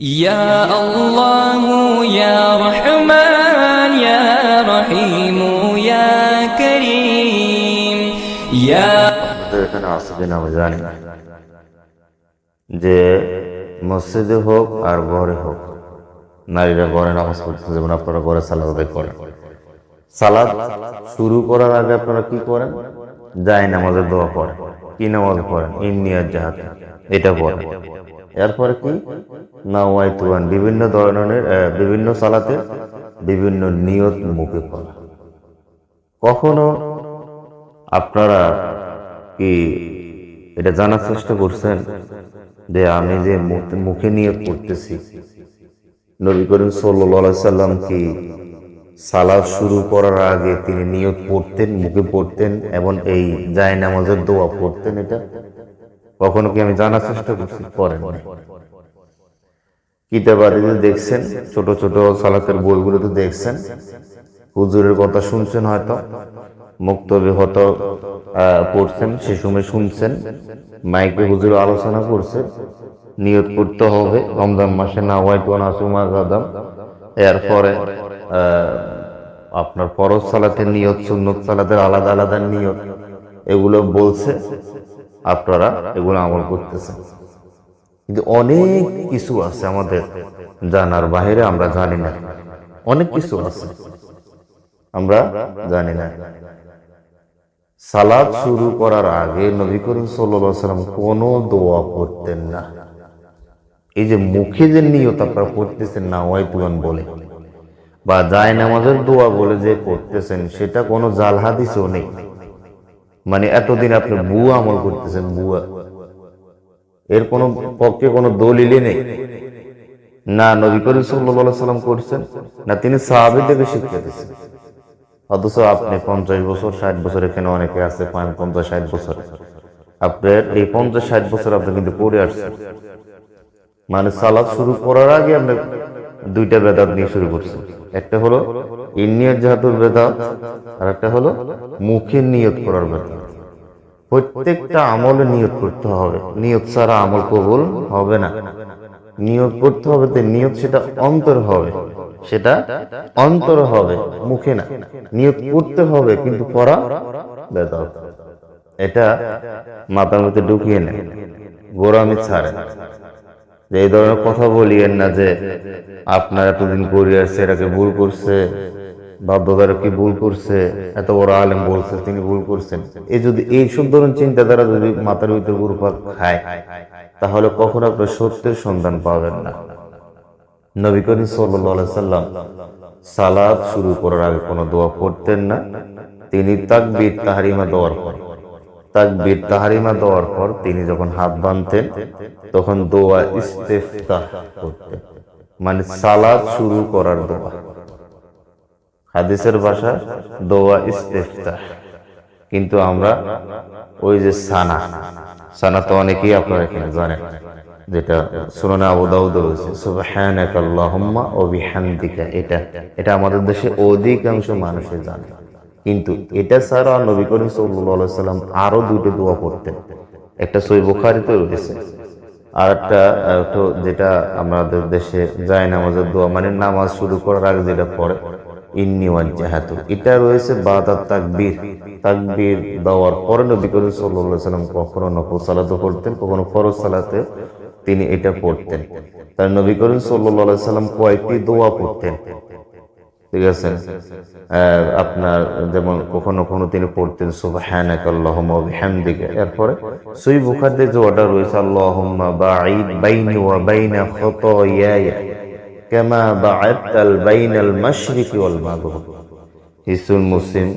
يا الله يا رحمن يا رحيم يا كريم يا আমাদের এখানে আছে কিনা আমি জানি না। যে মসজিদে হোক আর ঘরে হোক নারীরা ঘরে নামাজ পড়তে যেমন আপনারা ঘরে সালাদ আদায় করেন সালাদ শুরু করার আগে আপনারা কি করেন যায় নামাজের দোয়া পড়েন কি নামাজ পড়েন ইন্নিয়ার জাহাজ এটা পড়েন এরপরে কি? না ওয়াইতুয়ান বিভিন্ন ধরনের বিভিন্ন সালাতে বিভিন্ন নিয়ত মুখে পড়া। কখনো আপনারা কি এটা জানার চেষ্টা করছেন যে আমি যে মুখ- মুখে নিয়ে পড়তেছি নবী করিম সাল্লাহ সাল্লাম কি সালাদ শুরু করার আগে তিনি নিয়ত পড়তেন, মুখে পড়তেন এবং এই জায় নামাজের দোয়া পড়তেন এটা? কখনো কি আমি জানার চেষ্টা করছি করেন নাই। দেখছেন, ছোট ছোট সালাতের বইগুলোতে দেখছেন, হুজুরের কথা শুনছেন হয়তো, মুক্তবে হয়তো পড়ছেন, সে সময় শুনছেন, মাইকে হুজুর আলোচনা করছে, নিয়ত করতে হবে, রমজান মাসে না হোয়াইট ওয়ান আসুমা গাদাম এরপরে আপনার ফরজ সালাতের নিয়ত, সুন্নত সালাতের আলাদা আলাদা নিয়ত, এগুলো বলছে আপনারা এগুলো আমল করতেছেন। কিন্তু অনেক কিছু আছে আমাদের জানার বাইরে আমরা জানি না। অনেক কিছু আছে আমরা জানি না। সালাদ শুরু করার আগে নবী করিম সাল্লাম কোনো দোয়া করতেন না। এই যে মুখে যে নিয়ত আপনারা করতেছেন না ওয়াইতুয়ান বলে, বা যায় নামাজের দোয়া বলে যে করতেছেন, সেটা কোনো জাল হাদিসও নেই। মানে এতদিন আপনি বুয়া আমল করতেছেন বুয়া এর কোনো পক্ষে কোনো দলিলই নেই। না নবী করিম সাল্লাম করছেন, না তিনি সাহাবি থেকে শিক্ষা দিচ্ছেন অথচ আপনি পঞ্চাশ বছর, ষাট বছর, এখানে অনেকে আছে পঞ্চাশ, ষাট বছর। আপনার এই পঞ্চাশ, ষাট বছর আপনি কিন্তু পড়ে আসছেন। মানে সালাদ শুরু করার আগে আপনি দুইটা বেদাত নিয়ে শুরু করছেন। একটা হলো ইন্নিয়ার জাহাতুর বেদাত আর একটা হলো মুখে নিয়ত করার বেদাত প্রত্যেকটা আমলে নিয়ত করতে হবে। নিয়ত ছাড়া আমল কবুল হবে না। নিয়ত করতে হবে তো নিয়ত সেটা অন্তর হবে। সেটা অন্তর হবে, মুখে না। নিয়ত করতে হবে, কিন্তু পড়া বেদাত। এটা মাথার মধ্যে ঢুকিয়ে নেয় গোড়ামি ছাড়ে যে এই ধরনের কথা বলিয়েন না যে আপনার এতদিন করে আসছে এটাকে ভুল করছে বাধ্যতারা কি ভুল করছে? এত বড় আলেম বলছে, তিনি ভুল করছেন। এই যদি এইসব ধরনের চিন্তাধারা যদি মাথার ভিতরে খায়, তাহলে কখনো আপনার সত্যের সন্ধান পাবেন না? নবী করিম সাল্লাম সালাদ শুরু করার আগে কোনো দোয়া পড়তেন না? তিনি তাকবীর, তাহারিমা দেওয়ার পর। তাকবীর, তাহারিমা দেওয়ার পর তিনি যখন হাত বাঁধতেন, তখন দোয়া ইস্তেফতাহ করতেন। মানে সালাদ শুরু করার দোয়া। হাদিসের ভাষা দোয়া ইস্তেফতাহ কিন্তু আমরা ওই যে সানা সানা তো অনেকেই আপনারা এখানে জানেন, যেটা সুনানে আবু দাউদ রয়েছে। সুবহানাকা আল্লাহুম্মা ওয়া বিহামদিকা, এটা এটা আমাদের দেশে অধিকাংশ মানুষে জানে। কিন্তু এটা ছাড়া নবী করিম সাল্লাল্লাহু আলাইহি সাল্লাম আরও দুটো দোয়া করতেন একটা সই বুখারীতে রয়েছে, আর একটা তো যেটা আমাদের দেশে যায় নামাজের দোয়া মানে নামাজ শুরু করার আগে যেটা পড়ে তিনি এটা পড়তেন। তার নবী করিম সাল্লাম কয়েকটি দোয়া পড়তেন। ঠিক আছে? আপনার যেমন কখনো কখনো তিনি পড়তেন সুবহানাকা আল্লাহুম্মা বিহামদিকা। এরপরে সই বুখারীতে যে অর্ডার রয়েছে খতায়ায়া। কামা বাআদতাল বাইনাল মাশরিকি ওয়াল মাগরিব হিসুল মুসলিম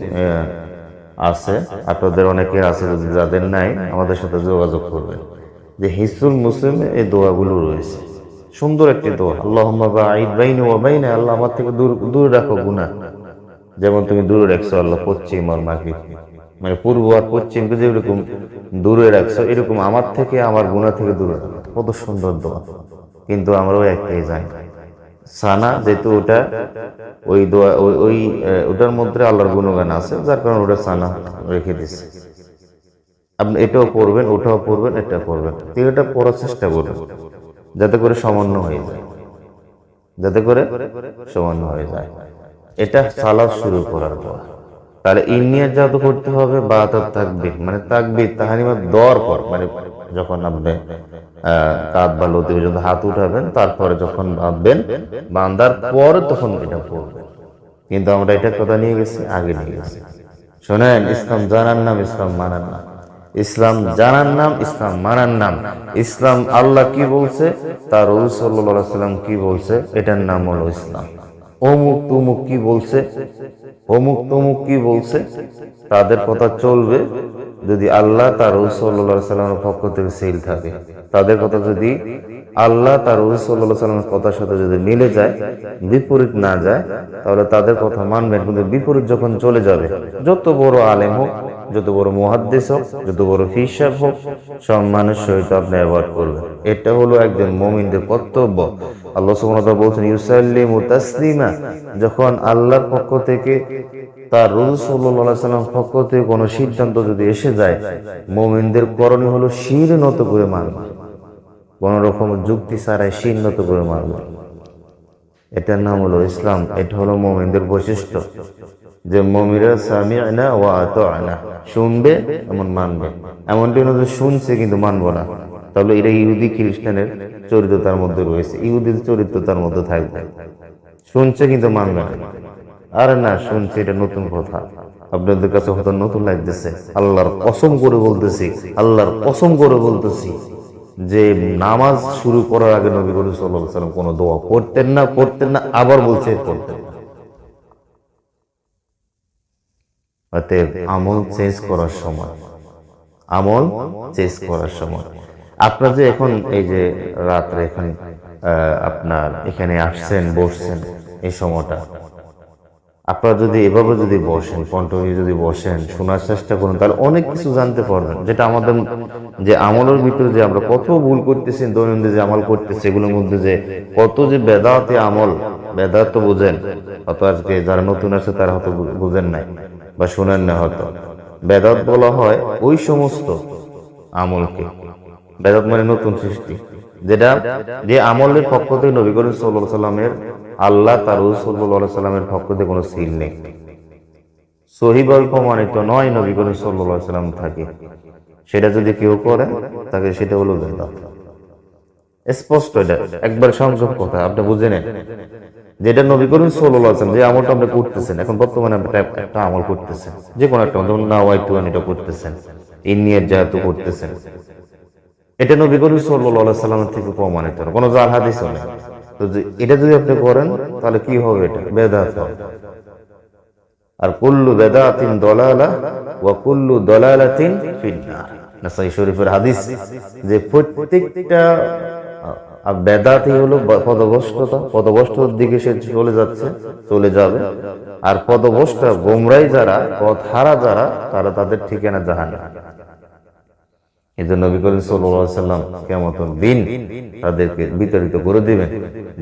আছে, আপনাদের আছে যদি যাদের নাই, আমাদের সাথে যোগাযোগ করবেন। যে হিসুল মুসলিম এই দোয়াগুলো রয়েছে। সুন্দর একটি দোয়া। বাইনি ওয়া বাইনা, আল্লাহ আমার থেকে দূর, দূরে রাখো গুনাহ। যেমন তুমি দূরে রাখছো আল্লাহ পশ্চিম আর মাগরিব। মানে পূর্ব আর পশ্চিমকে যেরকম দূরে রাখছো, এরকম আমার থেকে, আমার গুনাহ থেকে দূরে রাখো। কত সুন্দর দোয়া। কিন্তু আমরাও একটাই জানি। সানা, যেহেতু ওটা ওই দোয়া, ওই ওটার মধ্যে আল্লাহর গুণগান আছে, যার কারণে ওটা সানা রেখে দিচ্ছে আপনি এটাও পড়বেন, ওটাও পড়বেন, এটা পড়বেন। তিনটা পড়ার চেষ্টা করবেন, যাতে করে সমন্বয় হয়ে যায়। যাতে করে সমান হয়ে যায়। এটা সালাদ শুরু করার পর। তাহলে ইন্নিয়াত যেহেতু করতে হবে বা তার তাকবির মানে তাকবির তাহারিমা দেওয়ার পর মানে যখন আপনি কাঁধ বা লতি পর্যন্ত হাত উঠাবেন, তারপরে যখন বাঁধবেন, বাঁধার পরে তখন এটা পড়বেন কিন্তু আমরা এটা কথা নিয়ে গেছি? আগে নিয়ে গেছি। শোনেন, ইসলাম জানার নাম, ইসলাম মানার নাম। ইসলাম জানার নাম, ইসলাম মানার নাম। ইসলাম আল্লাহ কি বলছে? তার রসুল সাল্লাম কি বলছে? এটার নাম হলো ইসলাম। অমুক তুমুক কি বলছে? অমুক তমুক কি বলছে? তাদের কথা চলবে। যদি আল্লাহ তার রসুল্লাহ সাল্লামের পক্ষ থেকে সিল থাকে, তাদের কথা যদি আল্লাহ তার রসুল্লাহ সাল্লামের কথার সাথে যদি মিলে যায়, বিপরীত না যায়, তাহলে তাদের কথা মানবেন, কিন্তু বিপরীত যখন চলে যাবে, যত বড় আলেম হোক, যত বড় মহাদ্দেশ হোক, যত বড় হিসাব হোক সম্মানের সহিত আপনি অ্যাভয়েড করবেন। এটা হলো একজন মমিনদের কর্তব্য। আল্লাহ তাআলা বলছেন, ইউসাল্লিমু তাসলিমা। যখন আল্লাহর পক্ষ থেকে তার রসুল সাল্লাম পক্ষ থেকে কোনো সিদ্ধান্ত যদি এসে যায়, মমিনদের করণীয় হলো শির নত করে মানবে কোন রকম যুক্তি ছাড়াই শির নত করে মানবে এটার নাম হলো ইসলাম, এটা হলো মমিনদের বৈশিষ্ট্য। যে মমিরা সামিআনা ওয়া আতাআনা, শুনবে এমন মানবে। এমনটি যে শুনছে কিন্তু মানবো না। তাহলে এটা ইহুদি খ্রিস্টানের চরিত্র তার মধ্যে রয়েছে। ইহুদির চরিত্র তার মধ্যে থাকবে। শুনছে কিন্তু মানবে না। আরে না, শুনছে এটা নতুন কথা। আপনাদের কাছে হয়তো নতুন লাগতেছে। আল্লাহর কসম করে বলতেছি, আল্লাহর কসম করে বলতেছি যে নামাজ শুরু করার আগে নবী সাল্লাল্লাহু সাল্লাম কোনো দোয়া পড়তেন না পড়তেন না, আবার বলছে পড়তেন না অতএব আমল চেঞ্জ করার সময়, আমল চেঞ্জ করার সময়। আপনার যে এখন এই যে রাত্রে এখন আপনার এখানে আসছেন, বসছেন এই সময়টা আপনারা যদি এভাবে যদি বসেন কন্টিনিউ যদি বসেন, শোনার চেষ্টা করুন, তাহলে অনেক কিছু জানতে পারবেন। যেটা আমাদের যে আমলের ভিতরে যে আমরা কত ভুল করতেছি, দৈনন্দিন যে আমল করতেছি, এগুলোর মধ্যে যে কত যে বেদাতে আমল, বেদাত তো বুঝেন হয়তো আজকে যারা নতুন আছে তারা হয়তো বুঝেন নাই বা শোনেন না হয়তো। বেদাত বলা হয় ওই সমস্ত আমলকে। বেদাত মানে নতুন সৃষ্টি। যেটা যে আমলের পক্ষ থেকে নবী করিম সাল্লামের আল্লাহ তার সাল্লামের পক্ষ থেকে কোনো সিল নেই। সহিভাবে প্রমাণিত নয়, নবী করিম সাল্লাম থাকে। সেটা যদি কেউ করে, তাকে সেটা হলো স্পষ্ট এটা, একবার সংযোগ কথা, আপনি বুঝে নেন যেটা নবী করিম আলাইহি যে আমলটা আপনি করতেছেন, এখন বর্তমানে একটা- আমল করতেছেন। যে কোনো একটা, যেমন নাওয়াইতু এটা করতেছেন। ইন্নিয়াত যেহেতু করতেছেন। এটা নবী করিম আলাইহি সাল্লামের থেকে প্রমাণিত কোনো জাল নেই। তো এটা যদি আপনি করেন তাহলে কি হবে এটা? বেদাত হবে। আর কুল্লু বেদাতিন দলালা ওয়া কুল্লু দলালাতিন ফিন্নার। নাসাই শরীফের হাদিস যে প্রত্যেকটা আহ, বেদাতি হলো পদভ্রষ্টতা পদভ্রষ্টতার দিকে সে চলে যাচ্ছে চলে যাবে। আর পদভ্রষ্টা গোমরাই যারা পথ হারা যারা তারা তাদের ঠিকানা জাহান্নাম। জন্য নবী করিম সাল্লাম কেমন দিন তাদেরকে বিতাড়িত করে দিবেন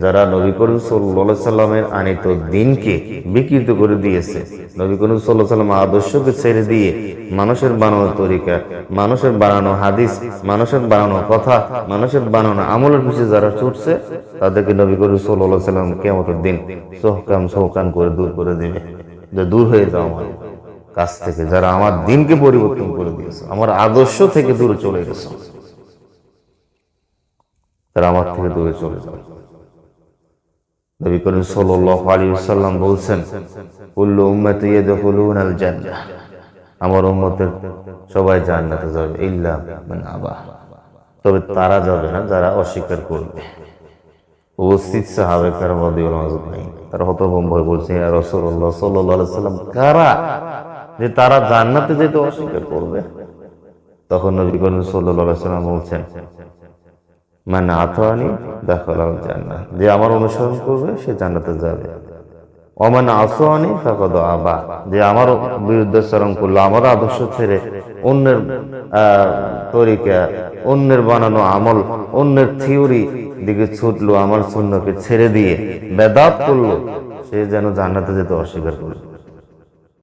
যারা নবী করিম সাল্লামের আনিত দিনকে বিকৃত করে দিয়েছে, নবী করিম সাল্লাম আদর্শকে ছেড়ে দিয়ে মানুষের বানানো তরিকা, মানুষের বানানো হাদিস, মানুষের বানানো কথা, মানুষের বানানো আমলের পিছিয়ে যারা ছুটছে, তাদেরকে নবী করিম সাল্লাহ সাল্লাম কেমন দিন সহকাম সহকান করে দূর করে দিবে। যে দূর হয়ে যাও আমার কাছ থেকে, যারা আমার দিনকে পরিবর্তন করে দিয়েছে, আমার আদর্শ থেকে দূরে চলে গেছে তারা আমার থেকে দূরে চলে যাবে নবী করিম সাল্লাল্লাহু আলাইহি ওয়াসাল্লাম বলছেন, কুল্লু উম্মতি ইয়াদখুলুন আল জান্নাহ আমার উম্মতের সবাই জান্নাতে যাবে, ইল্লা মান আবা। তবে তারা যাবে না, যারা অস্বীকার করবে। উপস্থিত সাহাবে তারা হতভম্ব হয়ে বলছে, ইয়া রাসূলুল্লাহ সাল্লাল্লাহু আলাইহি সাল্লাম কারা যে তারা জান্নাতে যেতে অস্বীকার করবে। তখন নবী করিম সাল্লাম বলছেন মানে আতানি দাখালাল জান্নাহ। যে আমার অনুসরণ করবে, সে জান্নাতে যাবে। অমান আসোয়ানি ফাকাদ আবা। যে আমার বিরুদ্ধে চরণ করল, আমার আদর্শ ছেড়ে অন্যের তরিকা, অন্যের বানানো আমল, অন্যের থিওরি দিকে ছুটলো, আমার শূন্যকে ছেড়ে দিয়ে বেদাত করল, সে যেন জান্নাতে যেতে অস্বীকার করল